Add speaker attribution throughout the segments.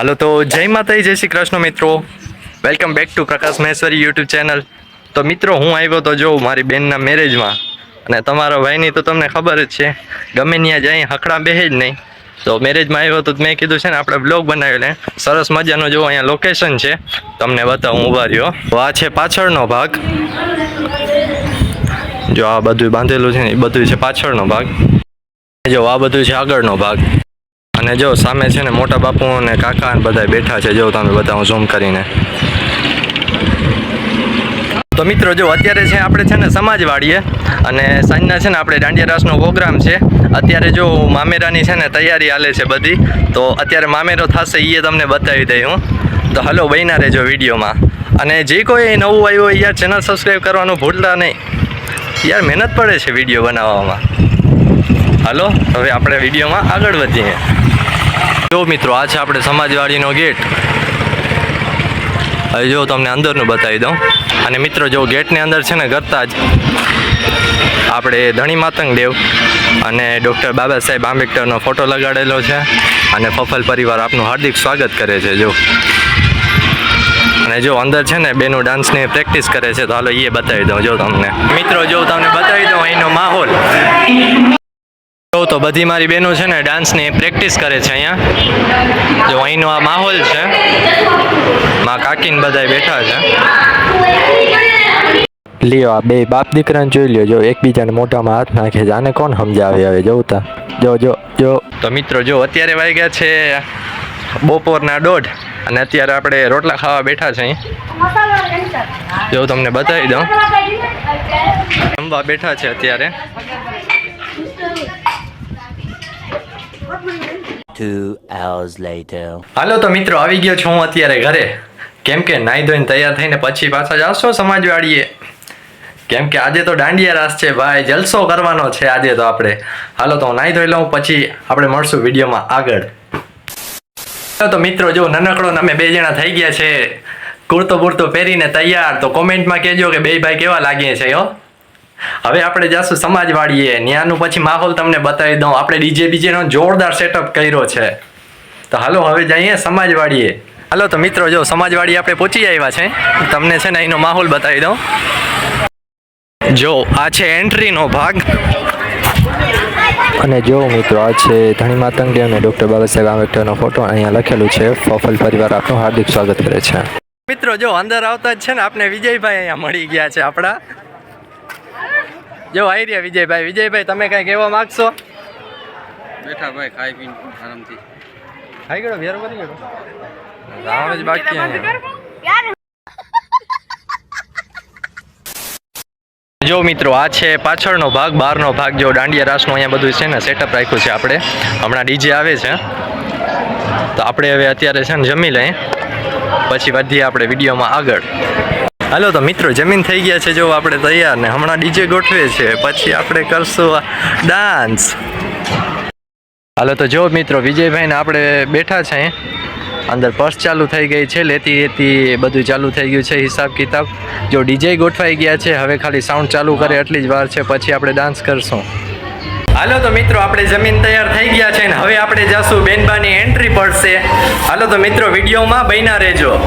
Speaker 1: હાલો, તો જય માતાજી, જય શ્રી કૃષ્ણ મિત્રો. Welcome back to Prakash Maheshwari YouTube channel તો મિત્રો, હું આવ્યો તો જો મારી બેનના મેરેજમાં અને તમારા ભાઈની તો તમને ખબર જ છે, ગમે ત્યાં જાય હકડા બેહે જ નહીં. તો મેરેજમાં આવ્યો તો મેં કીધું છે ને, આપણે બ્લોગ બનાવ્યો સરસ મજાનો જો અહીંયા લોકેશન છે. તમને બતાવું, ઊભા રહ્યો. તો આ છે પાછળનો ભાગ. જો આ બધું બાંધેલું છે ને, એ બધું છે પાછળનો ભાગ. જો આ બધું છે આગળનો ભાગ. અને જો સામે છે ને મોટા બાપુ અને કાકા અને બધા બેઠા છે, જો તમે બતાવું ઝૂમ કરીને. તો મિત્રો જો અત્યારે છે આપણે છે ને સમાજવાડીએ અને સાંજના છે ને આપણે દાંડિયા રાસનો પ્રોગ્રામ છે. અત્યારે જો મામેરાની છે ને તૈયારી હાલે છે બધી. તો અત્યારે મામેરો થશે એ તમને બતાવી દઈ હું. તો હલો બન્યા રહેજો વિડીયોમાં. અને જે કોઈ નવું આવ્યું હોય યાર ચેનલ સબસ્ક્રાઈબ કરવાનું ભૂલતા નહીં. યાર મહેનત પડે છે વીડિયો બનાવવામાં. હલો, હવે આપણે વિડીયોમાં આગળ વધીએ. જો મિત્રો, આ છે આપણે સમાજવાડીનો ગેટ. હવે જો તમને અંદરનું બતાવી દઉં. અને મિત્રો, જો ગેટની અંદર છે ને કરતા જ, આપણે ધણી માતંગ દેવ અને ડૉક્ટર બાબા સાહેબ આંબેડકરનો ફોટો લગાડેલો છે અને ફફલ પરિવાર આપનું હાર્દિક સ્વાગત કરે છે, જો. અને જો અંદર છે ને બેનું ડાન્સની પ્રેક્ટિસ કરે છે, તો હાલો એ બતાવી દઉં, જો તમને. મિત્રો, જો તમને બતાવી તો બધી મારી બહેનો છે ને ડાન્સની પ્રેક્ટિસ કરે છે અહીંયા. જો અહીંનો આ માહોલ છે. માં કાકીને બધા બેઠા છે. લ્યો આ બે બાપ દીકરાને જોઈ લ્યો. જો એકબીજાને મોઢામાં હાથ નાખે છે. આને કોણ સમજાવે હવે? જોતા જો જો જો. તો મિત્રો જો અત્યારે વાગ્યા છે બપોરના દોઢ અને અત્યારે આપણે રોટલા ખાવા બેઠા છે જો તમને બતાવી દઉં. જમવા બેઠા છે અત્યારે.
Speaker 2: Two hours later.
Speaker 1: હાલો તો મિત્રો, આવી ગયો છું હું અત્યારે ઘરે. કેમ કે નાઈ ધોઈને તૈયાર થઈને પછી પાછા જાશો સમાજવાળીએ કેમ કે આજે તો દાંડિયા રાસ છે ભાઈ, જલસો કરવાનો છે આજે તો આપણે. હાલો તો હું નાઈ ધોઈ લઉં, પછી આપણે મળશું વિડીયોમાં આગળ. તો મિત્રો, જો નાનકડો અમે બે જણા થઈ ગયા છે. કુર્તો બુર્તો પહેરીને તૈયાર, તો કોમેન્ટમાં કહેજો કે બે ભાઈ કેવા લાગીએ છે, હો? હવે આપણે જાશું સમાજવાડીએ ન્યાનું પછી માહોલ તમને બતાવી દઉં. આપણે ડીજે બીજેનો જોરદાર સેટઅપ કર્યો છે. તો હાલો, હવે જઈએ સમાજવાડીએ હાલો, તો મિત્રો, જો સમાજવાડી આપણે પહોંચી આવ્યા છે, તમને છે ને અહીંનો માહોલ બતાવી દઉં. જો, આ છે એન્ટ્રીનો ભાગ. અને જો મિત્રો, આ છે ધણી માતંગ અને ડૉક્ટર બાબા સાહેબ આંબેડકરનો ફોટો અહીંયા લખેલું છે. ફફલ પરિવાર આપનું હાર્દિક સ્વાગત કરે છે. મિત્રો, જો અંદર આવતા જ છે ને આપણે વિજયભાઈ અહીંયા મળી ગયા છે આપણા. જો આવી રહ્યા વિજયભાઈ. વિજયભાઈ તમે કઈ કહેવા માંગશો?
Speaker 3: બેઠા ભાઈ ખાઈ પીને આરામથી.
Speaker 1: ખાઈ ગયો વેર કરી ગયો. રાવણ જ બાકી. જો મિત્રો આ છે પાછળનો ભાગ બહારનો ભાગ. જો દાંડિયા રાસનો અહીંયા બધું છે ને સેટઅપ રાખ્યું છે આપણે. હમણાં ડીજે આવે છે. તો આપણે હવે અત્યારે છે ને જમી લઈએ. પછી વધીએ આપણે વિડીયોમાં આગળ. હાલો તો મિત્રો, જમીન થઈ ગયા છે જો આપણે તૈયાર ને હમણાં ડીજે ગોઠવે છે પછી આપણે કરશું ડાન્સ. હાલો તો જો મિત્રો, વિજયભાઈને આપણે બેઠા છે. અંદર પર્સ ચાલુ થઈ ગઈ છે, લેતી લેતી બધું ચાલુ થઈ ગયું છે, હિસાબ કિતાબ. જો ડીજે ગોઠવાઈ ગયા છે, હવે ખાલી સાઉન્ડ ચાલુ કરે એટલી જ વાર છે, પછી આપણે ડાન્સ કરશું. હાલો તો મિત્રો, આપણે જમીન તૈયાર થઈ ગયા છે ને હવે આપણે જશું. બેનબાની એન્ટ્રી પડશે. હાલો તો મિત્રો, વિડીયોમાં બન્યા રહેજો.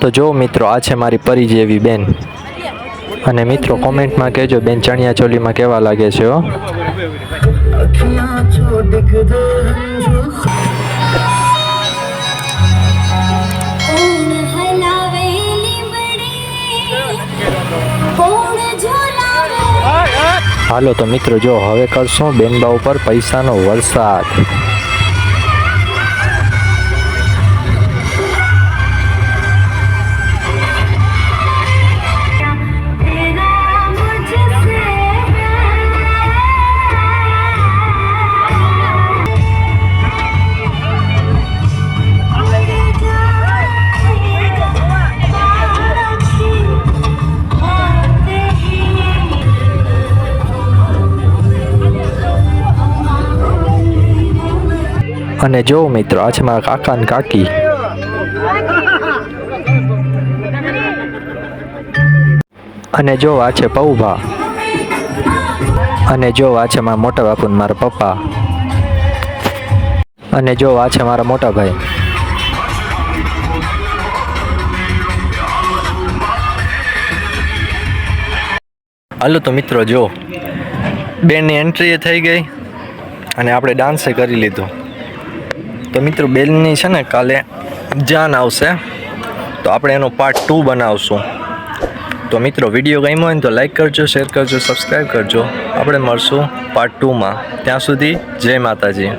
Speaker 1: તો જો મિત્રો, આ છે મારી પરી જેવી બેન. અને મિત્રો, કોમેન્ટમાં કહેજો, બેન ચણિયા ચોલીમાં કેવા લાગે છે, હો? હાલો, તો મિત્રો, જો હવે કરશું બેનબા ઉપર પૈસાનો વરસાદ. અને જો મિત્રો આ છે મારા કાકા. ને કાકી અને જો આ છે પૌભા. અને જો આ છે મારા મોટા બાપુ મારા પપ્પા. અને જો આ છે મારા મોટા ભાઈ. હાલો તો મિત્રો, જો. બેનની એન્ટ્રી થઈ ગઈ. અને આપણે ડાન્સે કરી લીધો. તો મિત્રો, બેનની છે ને કાલે જાન આવશે. તો આપણે એનો પાર્ટ ટુ બનાવશું. તો મિત્રો વીડિયો ગમ્યો હોય ને તો લાઈક કરજો શેર કરજો સબસ્ક્રાઈબ કરજો. આપણે મળશું પાર્ટ ટુમાં ત્યાં સુધી જય માતાજી.